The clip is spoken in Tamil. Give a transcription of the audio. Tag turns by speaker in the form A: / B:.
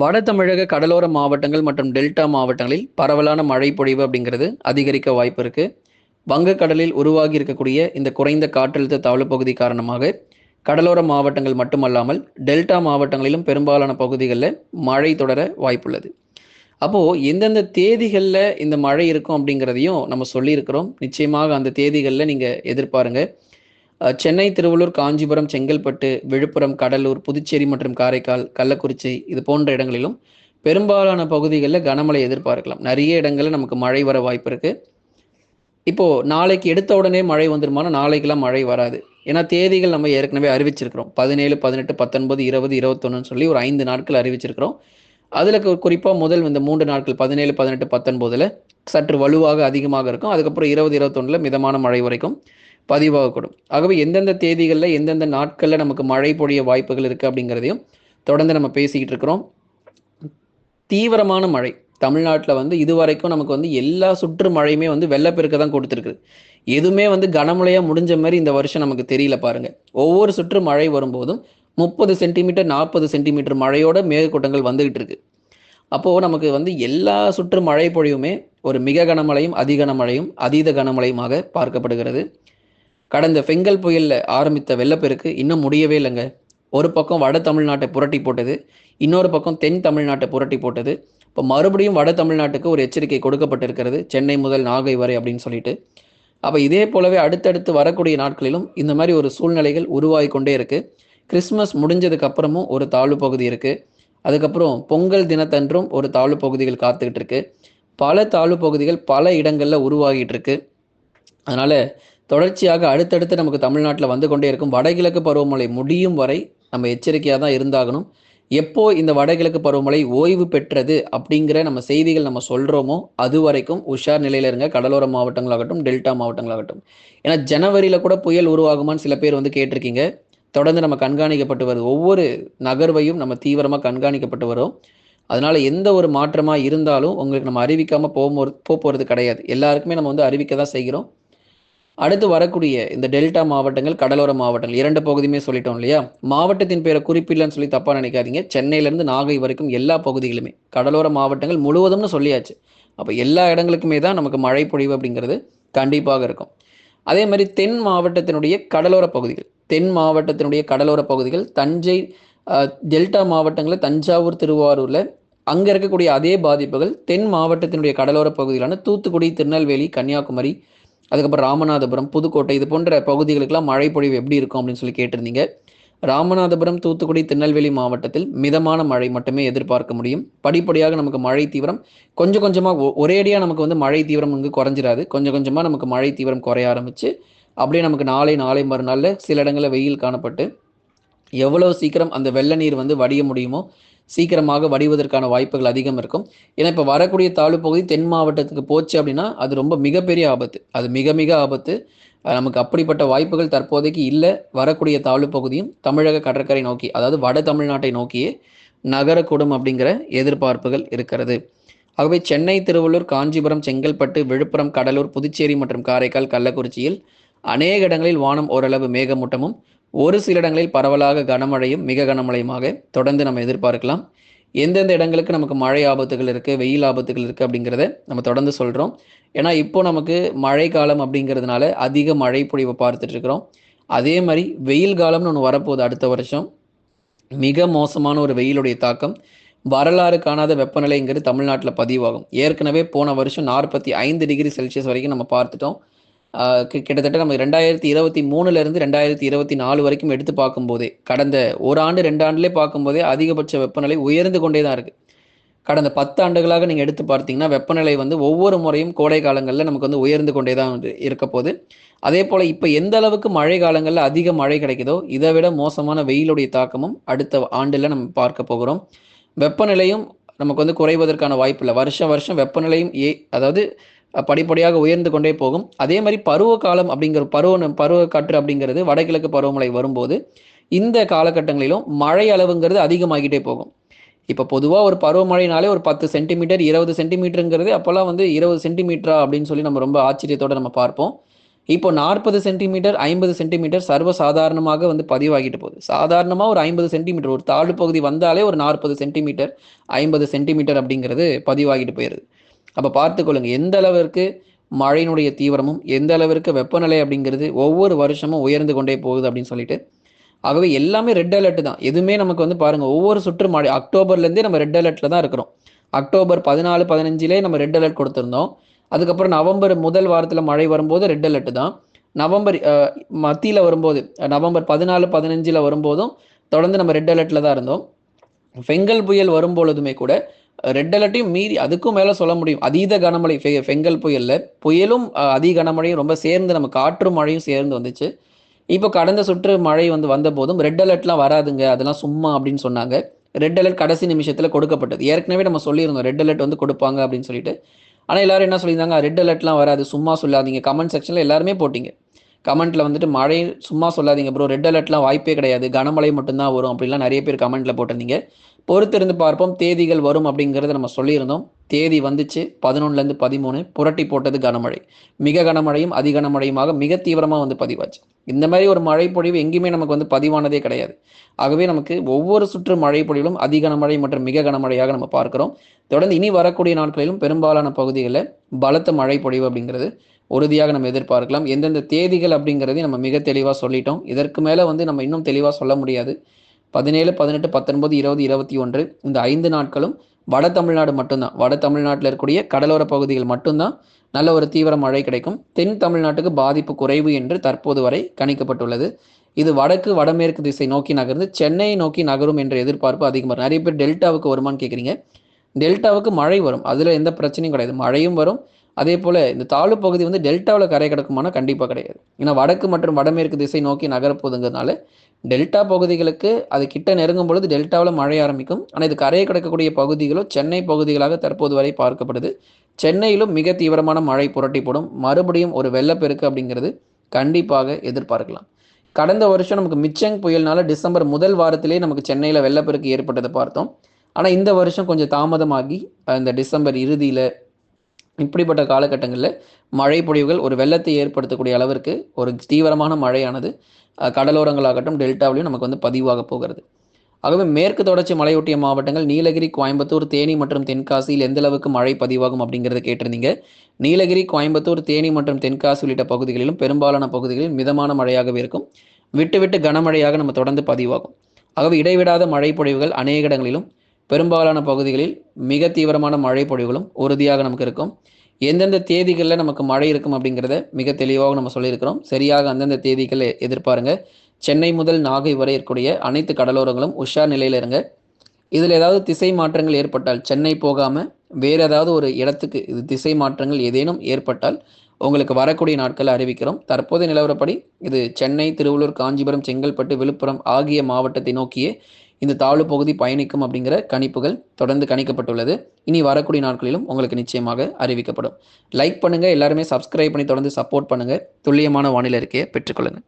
A: வட தமிழக கடலோர மாவட்டங்கள் மற்றும் டெல்டா மாவட்டங்களில் பரவலான மழை பொழிவு அப்படிங்கிறது அதிகரிக்க வாய்ப்பு இருக்கு. வங்கக்கடலில் உருவாகி இருக்கக்கூடிய இந்த குறைந்த காற்றழுத்த தாழ்வு பகுதி காரணமாக கடலோர மாவட்டங்கள் மட்டுமல்லாமல் டெல்டா மாவட்டங்களிலும் பெரும்பாலான பகுதிகளில் மழை தொடர வாய்ப்புள்ளது. அப்போது எந்தெந்த தேதிகளில் இந்த மழை இருக்கும் அப்படிங்கிறதையும் நம்ம சொல்லியிருக்கிறோம். நிச்சயமாக அந்த தேதிகளில் நீங்கள் எதிர்பாருங்க. சென்னை திருவள்ளூர் காஞ்சிபுரம் செங்கல்பட்டு விழுப்புரம் கடலூர் புதுச்சேரி மற்றும் காரைக்கால் கள்ளக்குறிச்சி இது போன்ற இடங்களிலும் பெரும்பாலான பகுதிகளில் கனமழை எதிர்பார்க்கலாம். நிறைய இடங்களில் நமக்கு மழை வர வாய்ப்பு இருக்கு. இப்போ நாளைக்கு எடுத்த உடனே மழை வந்துருமானா? நாளைக்கெல்லாம் மழை வராது. ஏன்னா தேதிகள் நம்ம ஏற்கனவே அறிவிச்சிருக்கிறோம். பதினேழு பதினெட்டு பத்தொன்பது இருபது இருபத்தொன்னு சொல்லி ஒரு ஐந்து நாட்கள் அறிவிச்சிருக்கிறோம். அதில் குறிப்பாக முதல் இந்த மூன்று நாட்கள் பதினேழு பதினெட்டு பத்தொன்பதுல சற்று வலுவாக அதிகமாக இருக்கும். அதுக்கப்புறம் இருபது இருபத்தொன்னுல மிதமான மழை வரைக்கும் பதிவாகக்கூடும். ஆகவே எந்தெந்த தேதிகளில் எந்தெந்த நாட்களில் நமக்கு மழை பொழிய வாய்ப்புகள் இருக்குது அப்படிங்கிறதையும் தொடர்ந்து நம்ம பேசிக்கிட்டு இருக்கிறோம். தீவிரமான மழை. தமிழ்நாட்டில் வந்து இதுவரைக்கும் நமக்கு வந்து எல்லா சுற்று மழையுமே வந்து வெள்ளப்பெருக்க தான் கொடுத்துருக்கு எதுவுமே வந்து கனமழையாக முடிஞ்ச மாதிரி இந்த வருஷம் நமக்கு தெரியல பாருங்க. ஒவ்வொரு சுற்று மழை வரும்போதும் முப்பது சென்டிமீட்டர் நாற்பது சென்டிமீட்டர் மழையோட மேகக்கூட்டங்கள் வந்துகிட்டு இருக்கு. அப்போது நமக்கு வந்து எல்லா சுற்று மழை பொழிவுமே ஒரு மிக கனமழையும் அதிகனமழையும் அதீத கனமழையுமாக பார்க்கப்படுகிறது. கடந்த பெங்கல் புயலில் ஆரம்பித்த வெள்ளப்பெருக்கு இன்னும் முடியவே இல்லைங்க. ஒரு பக்கம் வட தமிழ்நாட்டை புரட்டி போட்டது இன்னொரு பக்கம் தென் தமிழ்நாட்டை புரட்டி போட்டது. இப்போ மறுபடியும் வட தமிழ்நாட்டுக்கு ஒரு எச்சரிக்கை கொடுக்கப்பட்டிருக்கிறது சென்னை முதல் நாகை வரை அப்படின்னு சொல்லிட்டு. அப்போ இதே போலவே அடுத்தடுத்து வரக்கூடிய நாட்களிலும் இந்த மாதிரி ஒரு சூழ்நிலைகள் உருவாகி கொண்டே இருக்குது கிறிஸ்மஸ் முடிஞ்சதுக்கு அப்புறமும் ஒரு தாழ்வு பகுதி இருக்குது அதுக்கப்புறம் பொங்கல் தினத்தன்றும் ஒரு தாழ்வு பகுதிகள் காத்துக்கிட்டு இருக்கு. பல தாழ்வு பகுதிகள் பல இடங்களில் உருவாகிட்டு இருக்கு. அதனால் தொடர்ச்சியாக அடுத்தடுத்து நமக்கு தமிழ்நாட்டில் வந்து கொண்டே இருக்கும் வடகிழக்கு பருவமழை முடியும் வரை நம்ம எச்சரிக்கையாக தான் இருந்தாகணும். எப்போ இந்த வடகிழக்கு பருவமழை ஓய்வு பெற்றது அப்படிங்கிற நம்ம செய்திகள் நம்ம சொல்கிறோமோ அது வரைக்கும் உஷார் நிலையில் இருங்க. கடலோர மாவட்டங்களாகட்டும் டெல்டா மாவட்டங்களாகட்டும். ஏன்னா ஜனவரியில் கூட புயல் உருவாகுமான்னு சில பேர் வந்து கேட்டிருக்கீங்க. தொடர்ந்து நம்ம கண்காணிக்கப்பட்டு வருது ஒவ்வொரு நகர்வையும் நம்ம தீவிரமாக கண்காணிக்கப்பட்டு வரும். அதனால் எந்த ஒரு மாற்றமாக இருந்தாலும் உங்களுக்கு நம்ம அறிவிக்காமல் போக போகிறது கிடையாது. எல்லாருக்குமே நம்ம வந்து அறிவிக்க தான் செய்கிறோம். அடுத்து வரக்கூடிய இந்த டெல்டா மாவட்டங்கள் கடலோர மாவட்டங்கள் இரண்டு பகுதியுமே சொல்லிட்டோம் இல்லையா? மாவட்டத்தின் பேரை குறிப்பிடலன்னு சொல்லி தப்பா நினைக்காதீங்க. சென்னையிலேருந்து நாகை வரைக்கும் எல்லா பகுதிகளுமே கடலோர மாவட்டங்கள் முழுவதும்னு சொல்லியாச்சு. அப்போ எல்லா இடங்களுக்குமே தான் நமக்கு மழை பொழிவு அப்படிங்கிறது கண்டிப்பாக இருக்கும். அதே மாதிரி தென் மாவட்டத்தினுடைய கடலோர பகுதிகள் தென் மாவட்டத்தினுடைய கடலோர பகுதிகள் தஞ்சை டெல்டா மாவட்டங்களில் தஞ்சாவூர் திருவாரூரில் அங்கே இருக்கக்கூடிய அதே பாதிப்புகள் தென் மாவட்டத்தினுடைய கடலோர பகுதிகளான தூத்துக்குடி திருநெல்வேலி கன்னியாகுமரி அதுக்கப்புறம் ராமநாதபுரம் புதுக்கோட்டை இது போன்ற பகுதிகளுக்கெல்லாம் மழை பொழிவு எப்படி இருக்கும் அப்படின்னு சொல்லி கேட்டிருந்தீங்க. ராமநாதபுரம் தூத்துக்குடி திருநெல்வேலி மாவட்டத்தில் மிதமான மழை மட்டுமே எதிர்பார்க்க முடியும். படிப்படியாக நமக்கு மழை தீவிரம் கொஞ்சம் கொஞ்சமாக ஒரேடியாக நமக்கு வந்து மழை தீவிரம் இங்கு குறைஞ்சிடாது கொஞ்சம் கொஞ்சமாக நமக்கு மழை தீவிரம் குறைய ஆரம்பிச்சு அப்படியே நமக்கு நாளை நாளை மறுநாளில் சில இடங்களில் வெயில் காணப்பட்டு எவ்வளவு சீக்கிரம் அந்த வெள்ள நீர் வந்து வடிய முடியுமோ சீக்கிரமாக வடிவதற்கான வாய்ப்புகள் அதிகம் இருக்கும். ஏன்னா இப்போ வரக்கூடிய தாழ்வு பகுதி தென் மாவட்டத்துக்கு போச்சு அப்படின்னா அது ரொம்ப மிகப்பெரிய ஆபத்து. அது மிக மிக ஆபத்து. நமக்கு அப்படிப்பட்ட வாய்ப்புகள் தற்போதைக்கு இல்லை. வரக்கூடிய தாழ்வு பகுதியும் தமிழக கடற்கரை நோக்கி அதாவது வட தமிழ்நாட்டை நோக்கியே நகரக்கூடும் அப்படிங்கிற எதிர்பார்ப்புகள் இருக்கிறது. ஆகவே சென்னை திருவள்ளூர் காஞ்சிபுரம் செங்கல்பட்டு விழுப்புரம் கடலூர் புதுச்சேரி மற்றும் காரைக்கால் கள்ளக்குறிச்சியில் அநேக இடங்களில் வானம் ஓரளவு மேகமூட்டமும் ஒரு சில இடங்களில் பரவலாக கனமழையும் மிக கனமழையுமாக தொடர்ந்து நம்ம எதிர்பார்க்கலாம். எந்தெந்த இடங்களுக்கு நமக்கு மழை ஆபத்துகள் இருக்குது வெயில் ஆபத்துகள் இருக்குது அப்படிங்கிறத நம்ம தொடர்ந்து சொல்கிறோம் ஏன்னா இப்போ நமக்கு மழை காலம் அப்படிங்கிறதுனால அதிக மழை பொழிவை பார்த்துட்ருக்குறோம் அதே மாதிரி வெயில் காலம்னு ஒன்று வரப்போகுது அடுத்த வருஷம். மிக மோசமான ஒரு வெயிலுடைய தாக்கம். வரலாறு காணாத வெப்பநிலைங்கிறது தமிழ்நாட்டில் பதிவாகும். ஏற்கனவே போன வருஷம் நாற்பத்தி ஐந்து டிகிரி செல்சியஸ் வரைக்கும் நம்ம பார்த்துட்டோம். கிட்டத்தட்ட நம்ம ரெண்டாயிரத்தி இருபத்தி மூணுல இருந்து ரெண்டாயிரத்தி இருபத்தி நாலு வரைக்கும் எடுத்து பார்க்கும்போதே கடந்த ஒரு ஆண்டு ரெண்டு ஆண்டுலேயே பார்க்கும்போதே அதிகபட்ச வெப்பநிலை உயர்ந்து கொண்டே தான் இருக்கு. கடந்த பத்து ஆண்டுகளாக நீங்கள் எடுத்து பார்த்தீங்கன்னா வெப்பநிலை வந்து ஒவ்வொரு முறையும் கோடை காலங்களில் நமக்கு வந்து உயர்ந்து கொண்டே தான் வந்து இருக்க போது அதே போல் இப்போ எந்த அளவுக்கு மழை காலங்களில் அதிக மழை கிடைக்குதோ இதை விட மோசமான வெயிலுடைய தாக்கமும் அடுத்த ஆண்டில் நம்ம பார்க்க போகிறோம். வெப்பநிலையும் நமக்கு வந்து குறைவதற்கான வாய்ப்பு இல்லை. வருஷம் வருஷம் வெப்பநிலையும் ஏ அதாவது படிப்படியாக உயர்ந்து கொண்டே போகும். அதே மாதிரி பருவ காலம் அப்படிங்கிற பருவ பருவ காற்று அப்படிங்கிறது வடகிழக்கு பருவமழை வரும்போது இந்த காலகட்டங்களிலும் மழை அளவுங்கிறது அதிகமாகிட்டே போகும். இப்போ பொதுவாக ஒரு பருவமழைனாலே ஒரு பத்து சென்டிமீட்டர் இருபது சென்டிமீட்டருங்கிறது அப்போல்லாம் வந்து இருபது சென்டிமீட்டரா அப்படின்னு சொல்லி நம்ம ரொம்ப ஆச்சரியத்தோடு நம்ம பார்ப்போம். இப்போ நாற்பது சென்டிமீட்டர் ஐம்பது சென்டிமீட்டர் சர்வ சாதாரணமாக வந்து பதிவாகிட்டு போகுது. சாதாரணமாக ஒரு ஐம்பது சென்டிமீட்டர் ஒரு தாழ்வு பகுதி வந்தாலே ஒரு நாற்பது சென்டிமீட்டர் ஐம்பது சென்டிமீட்டர் அப்படிங்கிறது பதிவாகிட்டு போயிடுது அப்போ பார்த்துக்கொள்ளுங்க எந்த அளவிற்கு மழையினுடைய தீவிரமும் எந்த அளவிற்கு வெப்பநிலை அப்படிங்கிறது ஒவ்வொரு வருஷமும் உயர்ந்து கொண்டே போகுது அப்படின்னு சொல்லிட்டு ஆகவே எல்லாமே ரெட் அலர்ட் தான். எதுவுமே நமக்கு வந்து பாருங்க ஒவ்வொரு சுற்று மழை அக்டோபர்லேருந்தே நம்ம ரெட் அலர்ட்ல தான் இருக்கிறோம். அக்டோபர் பதினாலு பதினஞ்சிலே நம்ம ரெட் அலர்ட் கொடுத்துருந்தோம். அதுக்கப்புறம் நவம்பர் முதல் வாரத்தில் மழை வரும்போது ரெட் அலர்ட் தான். நவம்பர் மத்தியில் வரும்போது நவம்பர் பதினாலு பதினஞ்சில் வரும்போதும் தொடர்ந்து நம்ம ரெட் அலர்ட்ல தான் இருந்தோம். ஃபெங்கல் புயல் வரும்பொழுதுமே கூட ரெட் அலர்ட்டையும் மீறி அதுக்கும் மேலே சொல்ல முடியும். அதீத கனமழை பெங்கல் புயலில் புயலும் அதிக கனமழையும் ரொம்ப சேர்ந்து நம்ம காற்று மழையும் சேர்ந்து வந்துச்சு. இப்போ கடந்த சுற்று மழை வந்து வந்த போதும் ரெட் அலர்ட்லாம் வராதுங்க அதெல்லாம் சும்மா அப்படின்னு சொன்னாங்க. ரெட் அலர்ட் கடைசி நிமிஷத்தில் கொடுக்கப்பட்டது. ஏற்கனவே நம்ம சொல்லியிருந்தோம் ரெட் அலர்ட் வந்து கொடுப்பாங்க அப்படின்னு சொல்லிட்டு. ஆனால் எல்லாரும் என்ன சொல்லியிருந்தாங்க? ரெட் அலர்ட்லாம் வராது சும்மா சொல்லாதீங்க. கமெண்ட் செக்ஷனில் எல்லாருமே போட்டிங்க. கமெண்ட்ல வந்துட்டு மழை சும்மா சொல்லாதீங்க ப்ரோ. ரெட் அலர்ட்லாம் வாய்ப்பே கிடையாது. கனமழை மட்டும்தான் வரும் அப்படிலாம் நிறைய பேர் கமெண்ட்ல போட்டிருந்தீங்க. பொறுத்திருந்து பார்ப்போம் தேதிகள் வரும் அப்படிங்கிறத நம்ம சொல்லியிருந்தோம். தேதி வந்துச்சு பதினொன்னுலேருந்து பதிமூணு புரட்டி போட்டது கனமழை. மிக கனமழையும் அதி கனமழையுமாக மிக தீவிரமாக வந்து பதிவாச்சு. இந்த மாதிரி ஒரு மழை பொழிவு எங்கேயுமே நமக்கு வந்து பதிவானதே கிடையாது. ஆகவே நமக்கு ஒவ்வொரு சுற்று மழை பொழிவிலும் அதி கனமழை மற்றும் மிக கனமழையாக நம்ம பார்க்கிறோம். தொடர்ந்து இனி வரக்கூடிய நாட்களிலும் பெரும்பாலான பகுதிகளில் பலத்த மழை பொழிவு அப்படிங்கிறது உறுதியாக நம்ம எதிர்பார்க்கலாம். எந்தெந்த தேதிகள் அப்படிங்கிறதையும் நம்ம மிக தெளிவாக சொல்லிட்டோம். இதற்கு மேலே வந்து நம்ம இன்னும் தெளிவாக சொல்ல முடியாது. பதினேழு பதினெட்டு பத்தொன்பது இருபது இருபத்தி ஒன்று இந்த ஐந்து நாட்களும் வட தமிழ்நாடு மட்டும்தான். வட தமிழ்நாட்டில் இருக்கக்கூடிய கடலோர பகுதிகள் மட்டும்தான் நல்ல ஒரு தீவிர மழை கிடைக்கும். தென் தமிழ்நாட்டுக்கு பாதிப்பு குறைவு என்று தற்போது வரை கணிக்கப்பட்டுள்ளது. இது வடக்கு வடமேற்கு திசை நோக்கி நகர்ந்து சென்னையை நோக்கி நகரும் என்ற எதிர்பார்ப்பு அதிகமாக நிறைய பேர் டெல்டாவுக்கு வருமான்னு கேட்குறீங்க. டெல்டாவுக்கு மழை வரும். அதில் எந்த பிரச்சனையும் கிடையாது. மழையும் வரும். அதே போல் இந்த தாழ்வு பகுதி வந்து டெல்டாவில் கரை கிடக்குமானா கண்டிப்பாக கிடையாது. ஏன்னா வடக்கு மற்றும் வடமேற்கு திசை நோக்கி நகரப்போகுதுங்கிறதுனால டெல்டா பகுதிகளுக்கு அது கிட்ட நெருங்கும் பொழுது டெல்டாவில் மழை ஆரம்பிக்கும். ஆனால் இது கரையை கிடக்கக்கூடிய பகுதிகளோ சென்னை பகுதிகளாக தற்போது வரை பார்க்கப்படுது. சென்னையிலும் மிக தீவிரமான மழை புரட்டி போடும் மறுபடியும் ஒரு வெள்ளப்பெருக்கு அப்படிங்கிறது கண்டிப்பாக எதிர்பார்க்கலாம். கடந்த வருஷம் நமக்கு மிச்சங் புயல்னால டிசம்பர் முதல் வாரத்திலே நமக்கு சென்னையில் வெள்ளப்பெருக்கு ஏற்பட்டதை பார்த்தோம். ஆனால் இந்த வருஷம் கொஞ்சம் தாமதமாகி இந்த டிசம்பர் இறுதியில் இப்படிப்பட்ட காலகட்டங்களில் மழை பொழிவுகள் ஒரு வெள்ளத்தை ஏற்படுத்தக்கூடிய அளவிற்கு ஒரு தீவிரமான மழையானது கடலோரங்களாகட்டும் டெல்டாவிலையும் நமக்கு வந்து பதிவாக போகிறது. ஆகவே மேற்கு தொடர்ச்சி மலையொட்டிய மாவட்டங்கள் நீலகிரி கோயம்புத்தூர் தேனி மற்றும் தென்காசியில் எந்த அளவுக்கு மழை பதிவாகும் அப்படிங்கிறத கேட்டிருந்தீங்க. நீலகிரி கோயம்புத்தூர் தேனி மற்றும் தென்காசி உள்ளிட்ட பகுதிகளிலும் பெரும்பாலான பகுதிகளில் மிதமான மழையாகவே இருக்கும். விட்டு விட்டு கனமழையாக நம்ம தொடர்ந்து பதிவாகும். ஆகவே இடைவிடாத மழை பொழிவுகள் அநேக இடங்களிலும் பெரும்பாலான பகுதிகளில் மிக தீவிரமான மழை பொழிவுகளும் உறுதியாக நமக்கு இருக்கும் எந்தெந்த தேதிகளில் நமக்கு மழை இருக்கும் அப்படிங்கிறத மிக தெளிவாக நம்ம சொல்லியிருக்கிறோம். சரியாக அந்தந்த தேதிகளை எதிர்பாருங்க. சென்னை முதல் நாகை வரை இருக்கக்கூடிய அனைத்து கடலோரங்களும் உஷார் நிலையில் இருங்க. இதில் ஏதாவது திசை மாற்றங்கள் ஏற்பட்டால் சென்னை போகாமல் வேறு ஏதாவது ஒரு இடத்துக்கு இது திசை மாற்றங்கள் ஏதேனும் ஏற்பட்டால் உங்களுக்கு வரக்கூடிய நாட்கள் அறிவிக்கிறோம். தற்போதைய நிலவரப்படி இது சென்னை திருவள்ளூர் காஞ்சிபுரம் செங்கல்பட்டு விழுப்புரம் ஆகிய மாவட்டத்தை நோக்கியே இந்த தாழ்வு பகுதி பயணிக்கும் அப்படிங்கிற கணிப்புகள் தொடர்ந்து கணிக்கப்பட்டுள்ளது. இனி வரக்கூடிய நாட்களிலும் உங்களுக்கு நிச்சயமாக அறிவிக்கப்படும். லைக் பண்ணுங்க எல்லாருமே சப்ஸ்கிரைப் பண்ணி தொடர்ந்து சப்போர்ட் பண்ணுங்க. துல்லியமான வானிலை இருக்கையை பெற்றுக்கொள்ளுங்க.